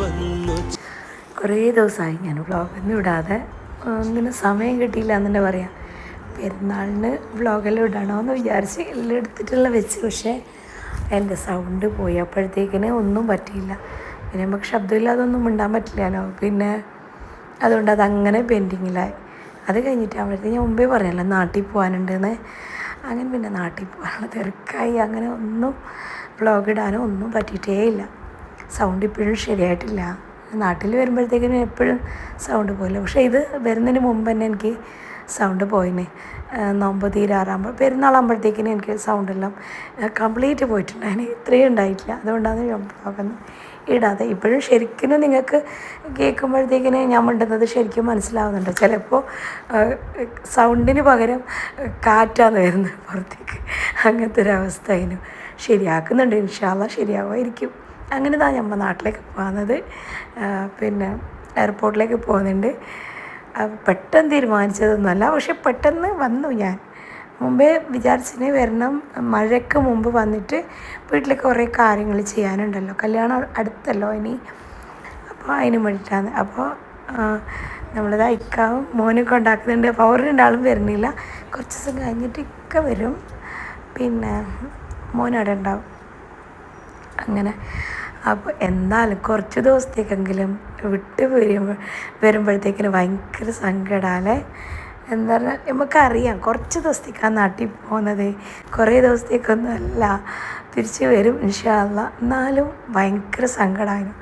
വന്നു കുറേ ദിവസമായി ഞാൻ വ്ളോഗൊന്നും ഇടാതെ ഇങ്ങനെ സമയം കിട്ടിയില്ല എന്ന് പറയാം. പെരുന്നാളിന് വ്ളോഗെല്ലാം ഇടണമെന്ന് വിചാരിച്ച് എല്ലാം എടുത്തിട്ടുള്ള വെച്ച് പക്ഷേ എന്റെ സൗണ്ട് പോയി. അപ്പോഴത്തേക്കിന് ഒന്നും പറ്റിയില്ല. പിന്നെ നമുക്ക് ശബ്ദമില്ലാതൊന്നും മിണ്ടാൻ പറ്റില്ലല്ലോ പിന്നെ അതുകൊണ്ട് അതങ്ങനെ പെൻഡിങ്ങിലായി അത് കഴിഞ്ഞിട്ട് അവിടുത്തെ ഞാൻ മുമ്പേ പറഞ്ഞല്ലോ നാട്ടിൽ പോകാനുണ്ടെന്ന്. അങ്ങനെ പിന്നെ നാട്ടിൽ പോകാനുള്ള തിരക്കായി അങ്ങനെ ഒന്നും വ്ളോഗ് ഇടാനോ ഒന്നും പറ്റിയിട്ടേ ഇല്ല. സൗണ്ട് ഇപ്പോഴും ശരിയായിട്ടില്ല. നാട്ടിൽ വരുമ്പോഴത്തേക്കിനും എപ്പോഴും സൗണ്ട് പോയില്ല പക്ഷേ ഇത് വരുന്നതിന് മുമ്പ് തന്നെ എനിക്ക് സൗണ്ട് പോയിന്. നോമ്പ് തീരാറാകുമ്പോൾ പെരുന്നാളാകുമ്പോഴത്തേക്കിനും എനിക്ക് സൗണ്ടെല്ലാം കംപ്ലീറ്റ് പോയിട്ടുണ്ടായിരുന്നു ഇത്രയും ഉണ്ടായിട്ടില്ല. അതുകൊണ്ടാണ് ഞാൻ പോകുന്നത് ഇടാതെ. ഇപ്പോഴും ശരിക്കും നിങ്ങൾക്ക് കേൾക്കുമ്പോഴത്തേക്കിന് ഞാൻ മിണ്ടുന്നത് ശരിക്കും മനസ്സിലാവുന്നുണ്ട്. ചിലപ്പോൾ സൗണ്ടിന് പകരം കാറ്റാണ് വരുന്നത് പുറത്തേക്ക്. അങ്ങനത്തെ ഒരവസ്ഥ അതിനും ശരിയാക്കുന്നുണ്ട്. ഇൻഷാല്ല ശരിയാവുമായിരിക്കും. അങ്ങനെ താ നമ്മൾ നാട്ടിലേക്ക് പോകുന്നത്. പിന്നെ എയർപോർട്ടിലേക്ക് പോകുന്നുണ്ട്. പെട്ടെന്ന് തീരുമാനിച്ചതൊന്നുമല്ല. പക്ഷെ പെട്ടെന്ന് വന്നു ഞാൻ. മുമ്പേ വിചാരിച്ചിന് വരണം. മഴയ്ക്ക് മുമ്പ് വന്നിട്ട് വീട്ടിൽ കുറേ കാര്യങ്ങൾ ചെയ്യാനുണ്ടല്ലോ. കല്യാണം അടുത്തല്ലോ ഇനി. അപ്പോൾ അതിന് വേണ്ടിയിട്ടാണ്. അപ്പോൾ നമ്മളത് ഇക്കാവും മോനൊക്കെ ഉണ്ടാക്കുന്നുണ്ട്. അപ്പോൾ അവർ രണ്ടാളും വരുന്നില്ല. കുറച്ച് ദിവസം കഴിഞ്ഞിട്ട് ഇക്ക വരും. പിന്നെ മോനവിടെ ഉണ്ടാവും. അങ്ങനെ. അപ്പോൾ എന്നാലും കുറച്ച് ദിവസത്തേക്കെങ്കിലും വിട്ട് വരുമ്പോൾ വരുമ്പോഴത്തേക്കിന് ഭയങ്കര സങ്കടമല്ലേ എന്താ പറഞ്ഞാൽ നമുക്കറിയാം കുറച്ച് ദിവസത്തേക്കാണ് നാട്ടിൽ പോകുന്നത്. കുറേ ദിവസത്തേക്കൊന്നും അല്ല തിരിച്ച് വരും ഇൻഷാല്ല എന്നാലും ഭയങ്കര സങ്കടമായിരുന്നു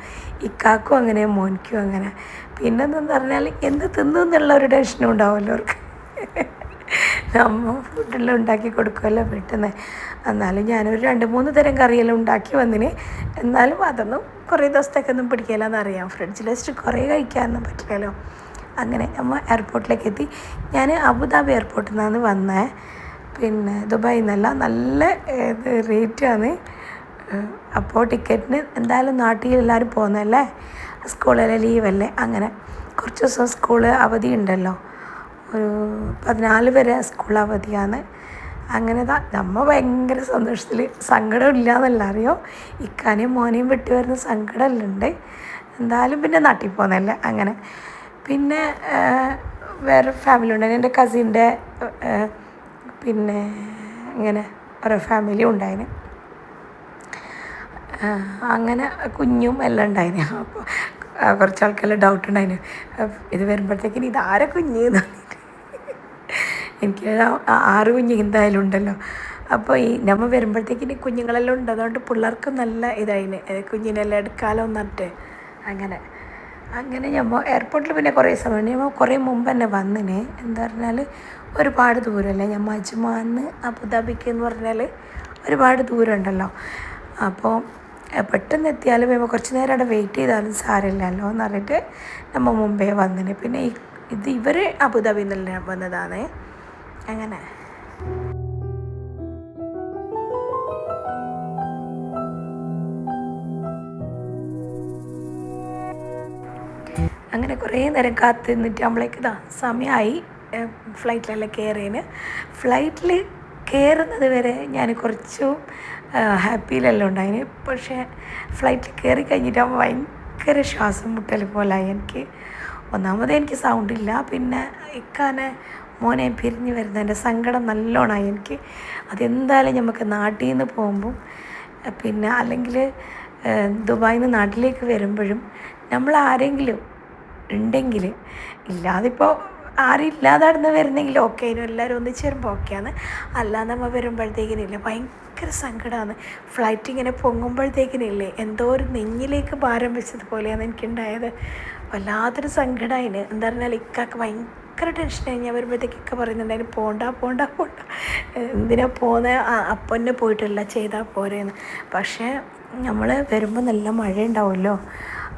ഇക്കാക്കും അങ്ങനെ മോനിക്കും അങ്ങനെ. പിന്നെന്തെന്ന് പറഞ്ഞാൽ എന്ത് തിന്നു എന്നുള്ള ഒരു ടെൻഷനും ഉണ്ടാവുമല്ലോ അവർക്ക്. നമ്മ ഫുഡെല്ലാം ഉണ്ടാക്കി കൊടുക്കുമല്ലോ പെട്ടെന്ന്. എന്നാലും ഞാനൊരു രണ്ട് മൂന്ന് തരം കറിയെല്ലാം ഉണ്ടാക്കി വന്നിന്. എന്നാലും അതൊന്നും കുറേ ദിവസത്തേക്കൊന്നും പിടിക്കില്ല എന്നറിയാം ഫ്രിഡ്ജിൽ വെച്ചിട്ട് കുറേ കഴിക്കാനൊന്നും പറ്റില്ലല്ലോ. അങ്ങനെ നമ്മൾ എയർപോർട്ടിലേക്ക് എത്തി ഞാൻ അബുദാബി എയർപോർട്ടിൽ നിന്നാണ് വന്നത് പിന്നെ ദുബായിൽ നിന്നല്ല നല്ല റേറ്റാണ് അപ്പോൾ ടിക്കറ്റിന് എന്തായാലും നാട്ടിൽ എല്ലാവരും പോകുന്നതല്ലേ സ്കൂളിലെ ലീവല്ലേ അങ്ങനെ കുറച്ച് ദിവസം സ്കൂൾ അവധി ഉണ്ടല്ലോ. ഒരു പതിനാല് വരെ സ്കൂൾ അവധിയാണ്. അങ്ങനെ ദാ നമ്മ ഭയങ്കര സന്തോഷത്തിൽ സങ്കടം ഇല്ല എന്നല്ല അറിയോ? ഇക്കാനെയും മോനെയും വിട്ട് വരുന്ന സങ്കടമല്ലുണ്ട് എന്തായാലും പിന്നെ നാട്ടിൽ പോകുന്നതല്ലേ അങ്ങനെ പിന്നെ വേറെ ഫാമിലി ഉണ്ടായിരുന്നു എന്റെ കസിന്റെ പിന്നെ ഇങ്ങനെ ഓരോ ഫാമിലി ഉണ്ടായിന്. അങ്ങനെ കുഞ്ഞും എല്ലാം ഉണ്ടായിന്. അപ്പോൾ കുറച്ച് ആൾക്കെല്ലാം ഡൗട്ട് ഉണ്ടായിന്. ഇത് വരുമ്പോഴത്തേക്കിന് ഇത് ആരെ കുഞ്ഞ് എനിക്ക് ആറ് കുഞ്ഞ് എന്തായാലും ഉണ്ടല്ലോ. അപ്പോൾ ഈ നമ്മൾ വരുമ്പോഴത്തേക്കിന് കുഞ്ഞുങ്ങളെല്ലാം ഉണ്ട് അതുകൊണ്ട് പിള്ളേർക്ക് നല്ല ഇതായിന്. കുഞ്ഞിനെല്ലാം എടുക്കാലോ എന്നിട്ട് അങ്ങനെ. അങ്ങനെ ഞമ്മ എയർപോർട്ടിൽ പിന്നെ കുറേ സമയം. ഞമ്മ കുറേ മുമ്പ് തന്നെ വന്നിന്. എന്താ പറഞ്ഞാൽ ഒരുപാട് ദൂരമല്ലേ ഞമ്മ അജ്മാന്ന് അബുദാബിക്ക് എന്ന് പറഞ്ഞാൽ ഒരുപാട് ദൂരം ഉണ്ടല്ലോ അപ്പോൾ പെട്ടെന്ന് എത്തിയാലും ഇപ്പോൾ കുറച്ച് നേരം അവിടെ വെയിറ്റ് ചെയ്താലും സാരമില്ലല്ലോ എന്ന് പറഞ്ഞിട്ട് നമ്മൾ മുമ്പേ വന്നിന്. പിന്നെ ഇത് ഇവർ അബുദാബിയിൽ വന്നതാണ് അങ്ങനെ. അങ്ങനെ കുറേ നേരം കാത്ത് നിന്നിട്ട് നമ്മളേക്ക് ഇതാ സമയമായി ഫ്ലൈറ്റിലെല്ലാം കയറിയതിന് ഫ്ലൈറ്റിൽ കയറുന്നത് വരെ ഞാൻ കുറച്ചു ഹാപ്പിയിലെല്ലാം ഉണ്ടായിന്. പക്ഷേ ഫ്ലൈറ്റിൽ കയറി കഴിഞ്ഞിട്ട് ഭയങ്കര ശ്വാസം മുട്ടൽ പോലായി. എനിക്ക് ഒന്നാമത് എനിക്ക് സൗണ്ട് ഇല്ല. പിന്നെ ഇക്കാനെ മോനെ പിരിഞ്ഞ് വരുന്നതിന്റെ സങ്കടം നല്ലോണമായി എനിക്ക് അതെന്തായാലും നമുക്ക് നാട്ടിൽ നിന്ന് പോകുമ്പം പിന്നെ അല്ലെങ്കിൽ ദുബായിൽ നിന്ന് നാട്ടിലേക്ക് വരുമ്പോഴും നമ്മൾ ആരെങ്കിലും ഉണ്ടെങ്കിൽ ഇല്ലാതിപ്പോൾ ആരും ഇല്ലാതെ നടന്ന് വരുന്നെങ്കിൽ ഓക്കെ ആയിരുന്നു എല്ലാവരും ഒന്നിച്ച് വരുമ്പോൾ ഓക്കെയാണ് അല്ലാതെ നമ്മൾ വരുമ്പോഴത്തേക്കിനില്ല ഭയങ്കര സങ്കടമാണ് ഫ്ലൈറ്റ് ഇങ്ങനെ പൊങ്ങുമ്പോഴത്തേക്കിനില്ലേ എന്തോ ഒരു നെഞ്ഞിലേക്ക് ഭാരം വെച്ചതുപോലെയാണ് എനിക്കുണ്ടായത്. വല്ലാത്തൊരു സങ്കടമായിന് എന്താ പറഞ്ഞാൽ ഇക്കാക്ക് ഭയങ്കര ടെൻഷനായി ഞാൻ പറയുന്നുണ്ടായിരുന്നു പോണ്ട പോണ്ട പോണ്ട. എന്തിനാ പോകുന്നത് അപ്പം തന്നെ പോയിട്ടില്ല ചെയ്താൽ പോരേന്ന്. പക്ഷേ നമ്മൾ വരുമ്പോൾ നല്ല മഴ ഉണ്ടാവുമല്ലോ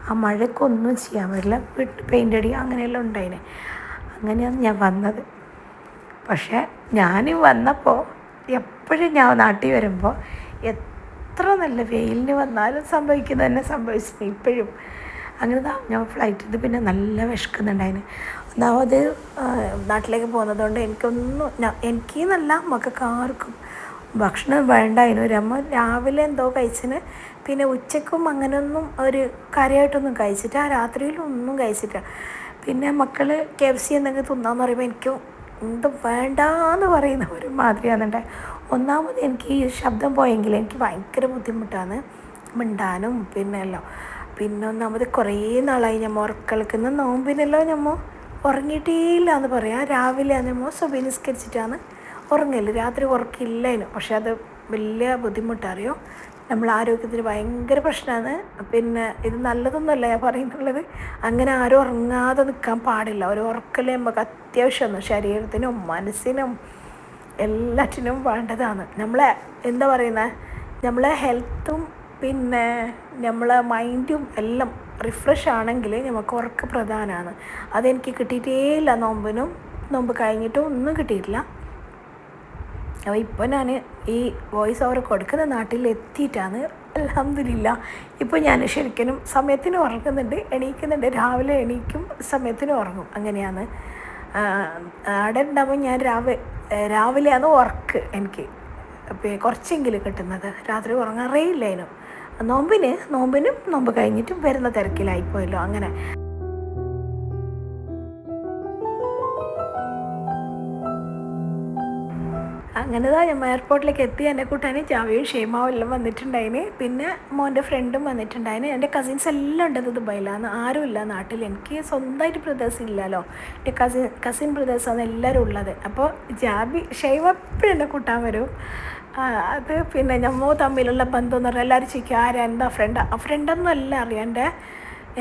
ആ മഴക്കൊന്നും ചെയ്യാൻ പറ്റില്ല. വീട്ടിൽ പെയിന്റ് അടി അങ്ങനെയെല്ലാം ഉണ്ടായിന്. അങ്ങനെയാണ് ഞാൻ വന്നത്. പക്ഷേ ഞാൻ വന്നപ്പോൾ എപ്പോഴും ഞാൻ നാട്ടിൽ വരുമ്പോൾ എത്ര നല്ല വെയിലിന് വന്നാലും സംഭവിക്കുന്നത് തന്നെ സംഭവിച്ചു ഇപ്പോഴും. അങ്ങനെ ഞാൻ ഫ്ലൈറ്റിൽ നിന്ന് പിന്നെ നല്ല വിശക്കുന്നുണ്ടായിന്. ഒന്നാമത് നാട്ടിലേക്ക് പോകുന്നതുകൊണ്ട് എനിക്കൊന്നും ഞാൻ എനിക്ക് നല്ല മക്കൾക്ക് ആർക്കും ഭക്ഷണം വേണ്ടായിരുന്നു രമ്മ രാവിലെ എന്തോ കഴിച്ചിന്. പിന്നെ ഉച്ചക്കും അങ്ങനെയൊന്നും ഒരു കാര്യമായിട്ടൊന്നും കഴിച്ചിട്ട് ആ രാത്രിയിലും ഒന്നും കഴിച്ചിട്ട് പിന്നെ മക്കൾ കെ എഫ് സി എന്തെങ്കിലും തിന്നാന്ന് പറയുമ്പോൾ എനിക്കും എന്ത് വേണ്ടാന്ന് പറയുന്ന ഒരു മാതിരിയാണെന്നുണ്ടെ ഒന്നാമത് എനിക്ക് ഈ ശബ്ദം പോയെങ്കിൽ എനിക്ക് ഭയങ്കര ബുദ്ധിമുട്ടാണ്. മിണ്ടാനും പിന്നെ എല്ലാം പിന്നെ ഒന്നാമത് കുറേ നാളായി ഞമ്മ ഉറക്കളിക്കുന്ന നോമ്പിനെല്ലാം ഞമ്മ ഉറങ്ങിയിട്ടേ ഇല്ല എന്ന് പറയാം. രാവിലെ ഞമ്മ സുബി നിസ്കരിച്ചിട്ടാണ്. ഉറങ്ങില്ല. രാത്രി ഉറക്കില്ലേനു. പക്ഷേ അത് വലിയ ബുദ്ധിമുട്ടറിയോ? നമ്മൾ ആരോഗ്യത്തിന് ഭയങ്കര പ്രശ്നമാണ് പിന്നെ ഇത് നല്ലതൊന്നുമല്ല ഞാൻ പറയുന്നുള്ളത്. അങ്ങനെ ആരും ഉറങ്ങാതെ നിൽക്കാൻ പാടില്ല. ഒരു ഉറക്കൽ നമുക്ക് അത്യാവശ്യമാണ്. ശരീരത്തിനും മനസ്സിനും എല്ലാറ്റിനും വേണ്ടതാണ്. നമ്മളെ എന്താ പറയുന്നത് നമ്മളെ ഹെൽത്തും പിന്നെ നമ്മളെ മൈൻഡും എല്ലാം റിഫ്രഷ് ആണെങ്കിൽ നമുക്ക് ഉറക്ക പ്രധാനമാണ് അതെനിക്ക് കിട്ടിയിട്ടേ ഇല്ല നോമ്പിനും. നോമ്പ് കഴിഞ്ഞിട്ടും ഒന്നും കിട്ടിയിട്ടില്ല. അപ്പോൾ ഇപ്പോൾ ഞാൻ ഈ വോയിസ് ഓവർ കൊടുക്കുന്ന നാട്ടിൽ എത്തിയിട്ടാണ് അലഹമില്ല ഇപ്പോൾ ഞാൻ ശരിക്കും സമയത്തിന് ഉറങ്ങുന്നുണ്ട്. എണീക്കുന്നുണ്ട്. രാവിലെ എണീക്കും സമയത്തിന് ഉറങ്ങും. അങ്ങനെയാണ്. അവിടെ ഉണ്ടാകുമ്പോൾ ഞാൻ രാവിലെ രാവിലെയാണ് ഉറക്ക് എനിക്ക്. കുറച്ചെങ്കിലും കിട്ടുന്നത്. രാത്രി ഉറങ്ങാറേ ഇല്ലേനും നോമ്പിന് നോമ്പിനും നോമ്പ് കഴിഞ്ഞിട്ടും വരുന്ന തിരക്കിലായിപ്പോയല്ലോ. അങ്ങനെ. അങ്ങനെ ഇതാ ഞാൻ എയർപോർട്ടിലേക്ക് എത്തി. എന്റെ കൂട്ടാൻ ചാവിയും ക്ഷേമാവും എല്ലാം വന്നിട്ടുണ്ടായിന്. പിന്നെ മോന്റെ ഫ്രണ്ടും വന്നിട്ടുണ്ടായിന്. എന്റെ കസിൻസ് എല്ലാം ഉണ്ടത് ദുബായിലാണ്. ആരുമില്ല നാട്ടിൽ എനിക്ക് സ്വന്തമായിട്ട് ബ്രദേഴ്സ് ഇല്ലല്ലോ. എന്റെ കസിൻ കസിൻ ബ്രദേഴ്സാണ് എല്ലാവരും ഉള്ളത്. അപ്പോൾ ജാബി ഷെയ്മ എപ്പോഴും എന്നെ കൂട്ടാൻ വരും. അത് പിന്നെ ഞമ്മോ തമ്മിലുള്ള ബന്ധം എന്ന് പറഞ്ഞാൽ എല്ലാവരും ചോദിക്കും ആരാ? എന്താ ഫ്രണ്ട് ഫ്രണ്ടെന്നല്ല അറിയാന്റെ അറിയാം.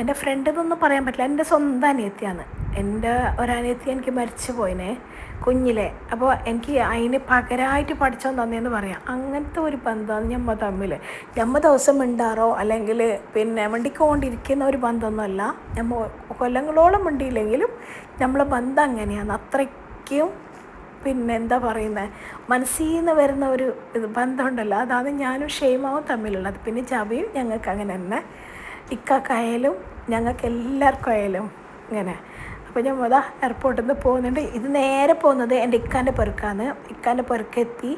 എന്റെ എന്റെ ഫ്രണ്ട് എന്നൊന്നും പറയാൻ പറ്റില്ല. എന്റെ സ്വന്തം അനിയത്തിയാണ്. എന്റെ ഒരനിയത്തി എനിക്ക് മരിച്ചു പോയിനെ കുഞ്ഞിലെ. അപ്പോൾ എനിക്ക് അതിന് പകരമായിട്ട് പഠിച്ചോ തന്നെയെന്ന് പറയാം. അങ്ങനത്തെ ഒരു ബന്ധമാണ് ഞമ്മ തമ്മിൽ. ഞമ്മ ദിവസം മിണ്ടാറോ അല്ലെങ്കിൽ പിന്നെ മണ്ടിക്കൊണ്ടിരിക്കുന്ന ഒരു ബന്ധമൊന്നുമല്ല. ഞമ്മ കൊല്ലങ്ങളോളം മിണ്ടിയില്ലെങ്കിലും നമ്മളെ ബന്ധം അങ്ങനെയാണ്. അത്രയ്ക്കും പിന്നെ എന്താ പറയുന്നത് മനസ്സിൽ നിന്ന് വരുന്ന ഒരു ബന്ധമുണ്ടല്ലോ. അതാണ് ഞാനും ഷെയ്മാവും തമ്മിലുള്ളത്. പിന്നെ ചവിയും ഞങ്ങൾക്ക് അങ്ങനെ തന്നെ. ഇക്കാക്കായാലും ഞങ്ങൾക്ക് എല്ലാവർക്കും ആയാലും ഇങ്ങനെ. അപ്പോൾ ഞാൻ മുത എയർപോർട്ടിൽ നിന്ന് പോകുന്നുണ്ട്. ഇത് നേരെ പോകുന്നത് എന്റെ ഇക്കാന്റെ പെറുക്കാണ് ഇക്കാന്റെ പെറുക്കെത്തി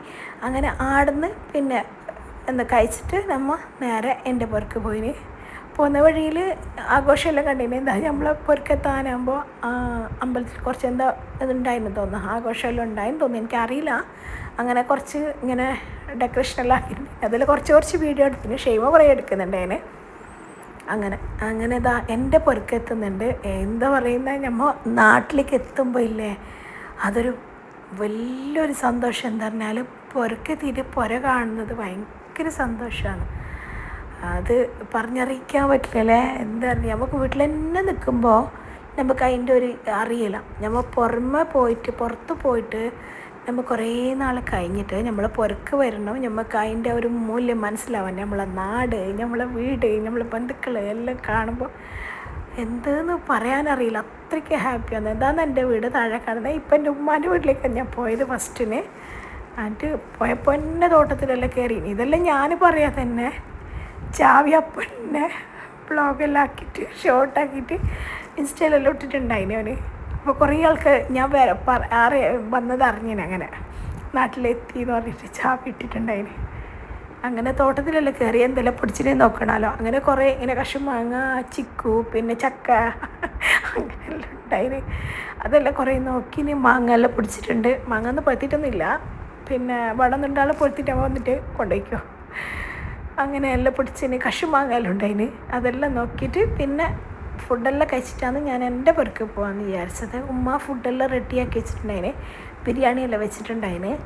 അങ്ങനെ ആടുന്ന് പിന്നെ എന്താ കഴിച്ചിട്ട് നമ്മൾ നേരെ എന്റെ പുറക്ക് പോയിന്. പോകുന്ന വഴിയിൽ ആഘോഷമെല്ലാം കണ്ടിന്. എന്താ നമ്മളെ പുറക്കെത്താനാകുമ്പോൾ അമ്പലത്തിൽ കുറച്ച് എന്താ ഇതുണ്ടായിരുന്നു തോന്നുന്നു. ആഘോഷമെല്ലാം ഉണ്ടായെന്ന് തോന്നുന്നു. എനിക്കറിയില്ല. അങ്ങനെ കുറച്ച് ഇങ്ങനെ ഡെക്കറേഷനെല്ലാം ആക്കിയിട്ടുണ്ട്. അതിൽ കുറച്ച് കുറച്ച് വീഡിയോ എടുത്തിന്. ഷെയ്മ കുറേ എടുക്കുന്നുണ്ട് അതിന്. അങ്ങനെ അങ്ങനെ ഇതാ എന്റെ പൊരുക്കെത്തുന്നുണ്ട്. എന്താ പറയുന്നത് നമ്മൾ നാട്ടിലേക്ക് എത്തുമ്പോൾ ഇല്ലേ അതൊരു വലിയൊരു സന്തോഷം. എന്താ പറഞ്ഞാൽ പൊരക്കെത്തിയിട്ട് പുര കാണുന്നത് ഭയങ്കര സന്തോഷമാണ് അത് പറഞ്ഞറിയിക്കാൻ പറ്റില്ലല്ലേ? എന്താ പറയുക നമുക്ക് വീട്ടിൽ തന്നെ നിൽക്കുമ്പോൾ നമുക്ക് അതിന്റെ ഒരു അറിയില്ല നമ്മൾ പുറമെ പോയിട്ട് പുറത്ത് പോയിട്ട് നമ്മൾ കുറേ നാൾ കഴിഞ്ഞിട്ട് നമ്മൾ പുറക്ക് വരണം. നമുക്ക് അതിന്റെ ഒരു മൂല്യം മനസ്സിലാവാൻ നമ്മളെ നാട് നമ്മളെ വീട് നമ്മളെ ബന്ധുക്കൾ എല്ലാം കാണുമ്പോൾ എന്തെന്ന് പറയാനറിയില്ല. അത്രയ്ക്ക് ഹാപ്പിയാണ് എന്താന്ന് എന്റെ വീട് താഴെ കാണുന്നത്. ഇപ്പം എന്റെ ഉമ്മാന്റെ വീട്ടിലേക്ക് ഞാൻ പോയത് ഫസ്റ്റിന് എന്നിട്ട് പോയപ്പോൾ എന്നെ തോട്ടത്തിലെല്ലാം കയറി. ഇതെല്ലാം ഞാൻ പറയാ തന്നെ ചാവി അപ്പന്നെ ബ്ലോഗെല്ലാം ആക്കിയിട്ട് ഷോർട്ടാക്കിയിട്ട് ഇൻസ്റ്റയിലെല്ലാം ഇട്ടിട്ടുണ്ടായിന് അവന്. അപ്പോൾ കുറേ ആൾക്ക് ഞാൻ പറ ആറ് വന്നത് അറിഞ്ഞിന് അങ്ങനെ. നാട്ടിലെത്തി എന്ന് പറഞ്ഞിട്ട് ചാവി ഇട്ടിട്ടുണ്ടായിന്. അങ്ങനെ തോട്ടത്തിലല്ല കയറി എന്തെല്ലാം പൊടിച്ചിട്ട് നോക്കണമല്ലോ അങ്ങനെ കുറേ ഇങ്ങനെ കശുമാങ്ങ ചിക്കു പിന്നെ ചക്ക അങ്ങനെയെല്ലാം ഉണ്ടായിന്. അതെല്ലാം കുറേ നോക്കി മാങ്ങ എല്ലാം പൊടിച്ചിട്ടുണ്ട്. മാങ്ങ ഒന്നും പൊരുത്തിട്ടൊന്നുമില്ല പിന്നെ വടം നിണ്ടാളെ പൊരുത്തിട്ട് വന്നിട്ട് കൊണ്ടുപോയിക്കോ. അങ്ങനെ എല്ലാം പിടിച്ചിന് കശുമാങ്ങയെല്ലാം ഉണ്ടായിന്. അതെല്ലാം നോക്കിയിട്ട് പിന്നെ ഫുഡെല്ലാം കഴിച്ചിട്ടാണ് ഞാൻ എന്റെ പുറക്ക് പോകാമെന്ന് വിചാരിച്ചത്. ഉമ്മ ഫുഡെല്ലാം റെഡിയാക്കി വെച്ചിട്ടുണ്ടായിന്. ബിരിയാണിയെല്ലാം വെച്ചിട്ടുണ്ടായിന്.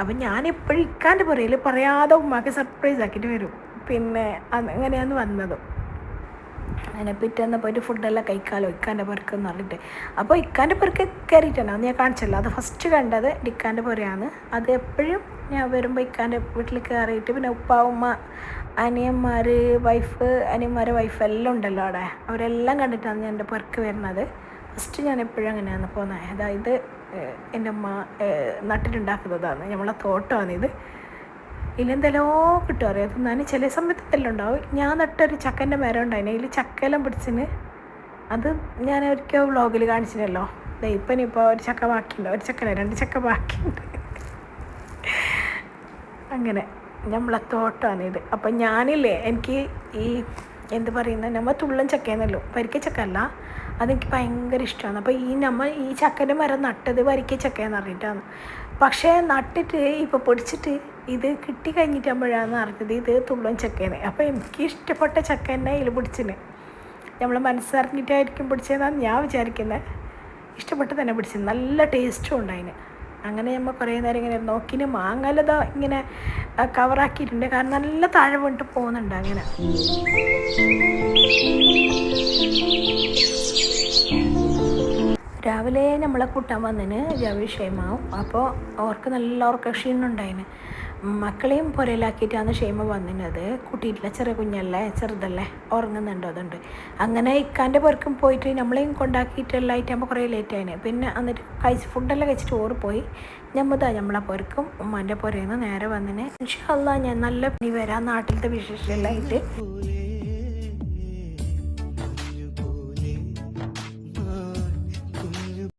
അപ്പം ഞാൻ എപ്പോഴും ഇക്കാന്റെ പുറയിൽ പറയാതെ ഉമ്മാക്ക് സർപ്രൈസ് ആക്കിയിട്ട് വരും. പിന്നെ അങ്ങനെയാണ് വന്നത്. അങ്ങനെ പിറ്റേന്ന് പോയിട്ട് ഫുഡെല്ലാം കഴിക്കാമല്ലോ ഇക്കാന്റെ പുറക്ക് എന്ന് പറഞ്ഞിട്ട്. അപ്പോൾ ഇക്കാന്റെ പുറക്ക് കയറിയിട്ടുണ്ടാവും ഞാൻ കാണിച്ചല്ലോ. അത് ഫസ്റ്റ് കണ്ടത് ഇക്കാന്റെ പുരയാണ്. അത് എപ്പോഴും ഞാൻ വരുമ്പോൾ ഇക്കാന്റെ വീട്ടിൽ കയറിയിട്ട് പിന്നെ ഉപ്പ ഉമ്മ അനിയന്മാർ വൈഫ് അനിയന്മാരെ വൈഫ് എല്ലാം ഉണ്ടല്ലോ അവിടെ. അവരെല്ലാം കണ്ടിട്ടാണ് ഞാൻ എന്റെ പുറക്ക് വരുന്നത്. ഫസ്റ്റ് ഞാൻ എപ്പോഴും അങ്ങനെയാണ് പോകുന്നത് അതായത് എന്റെ അമ്മ നട്ടിട്ടുണ്ടാക്കുന്നതാണ്. നമ്മളെ തോട്ടമാണിത് ഇതിലെന്തെല്ലോ കിട്ടും അറിയാം? തിന്നാൻ ചില സമയത്ത് എല്ലാം ഉണ്ടാവും. ഞാൻ നട്ടൊരു ചക്കന്റെ മരം ഉണ്ടായിന്. അതിൽ ചക്കയെല്ലാം പിടിച്ചിന്. അത് ഞാൻ ഒരിക്കൽ വ്ളോഗിൽ അതെ ഇപ്പം ഇനിയിപ്പോൾ ഒരു ചക്ക ബാക്കിയുണ്ട്. ഒരു ചക്കന രണ്ട് ചക്ക ബാക്കിയുണ്ട്. അങ്ങനെ. നമ്മളെ ഇത്. അപ്പം ഞാനില്ലേ എനിക്ക് ഈ എന്ത് പറയുന്ന നമ്മൾ തുള്ളൻ ചക്കയെന്നല്ലോ വരിക്ക ചക്ക അല്ല അതെനിക്ക് ഭയങ്കര ഇഷ്ടമാണ് അപ്പോൾ ഈ നമ്മൾ ഈ ചക്കന്റെ മരം നട്ടത് വരിക്ക ചക്കയെന്ന് പറഞ്ഞിട്ടാണ്. പക്ഷേ നട്ടിട്ട് ഇപ്പോൾ പൊടിച്ചിട്ട് ഇത് കിട്ടി കഴിഞ്ഞിട്ടാകുമ്പോഴാണ് അറിഞ്ഞത് ഇത് തുള്ളൻ ചക്കേനെ അപ്പോൾ എനിക്ക് ഇഷ്ടപ്പെട്ട ചക്ക തന്നെ ഇതിൽ പിടിച്ചിന്. നമ്മൾ മനസ്സറിഞ്ഞിട്ടായിരിക്കും പിടിച്ചതെന്നാണ് ഞാൻ വിചാരിക്കുന്നത് ഇഷ്ടപ്പെട്ട് തന്നെ പിടിച്ചത് നല്ല ടേസ്റ്റും ഉണ്ട് ഉണ്ടായിന് അങ്ങനെ നമ്മൾ കുറേ നേരം ഇങ്ങനെ നോക്കിന് മാങ്ങലത ഇങ്ങനെ കവറാക്കിയിട്ടുണ്ട് കാരണം നല്ല താഴെ വീണിട്ട് പോകുന്നുണ്ട് അങ്ങനെ. രാവിലെ നമ്മളെ കൂട്ടാൻ വന്നതിന് രാവിലെ ക്ഷേമാവും അപ്പോൾ അവർക്ക് നല്ല ഉറക്ക ക്ഷീണം ഉണ്ടായിന് മക്കളെയും പുരയിലാക്കിയിട്ടാണ് ക്ഷേമ വന്നിരുന്നത് കുട്ടിയിട്ടില്ല ചെറിയ കുഞ്ഞല്ലേ ചെറുതല്ലേ ഉറങ്ങുന്നുണ്ട് അതുണ്ട്. അങ്ങനെ ഇക്കാന്റെ പുറക്കും പോയിട്ട് നമ്മളെയും കൊണ്ടാക്കിയിട്ടെല്ലാം നമ്മൾ കുറേ ലേറ്റ് ആയിന്. പിന്നെ എന്നിട്ട് കഴിച്ച് ഫുഡെല്ലാം കഴിച്ചിട്ട് ഓറ് പോയി. ഞമ്മതാ നമ്മളെ പുരക്കും ഉമ്മാന്റെ പുരയിൽ നിന്ന് നേരെ വന്നിന്. ഇൻഷാല്ലാ ഞാൻ നല്ല പണി വരാം നാട്ടിലത്തെ വിശേഷമെല്ലാം ആയിട്ട്.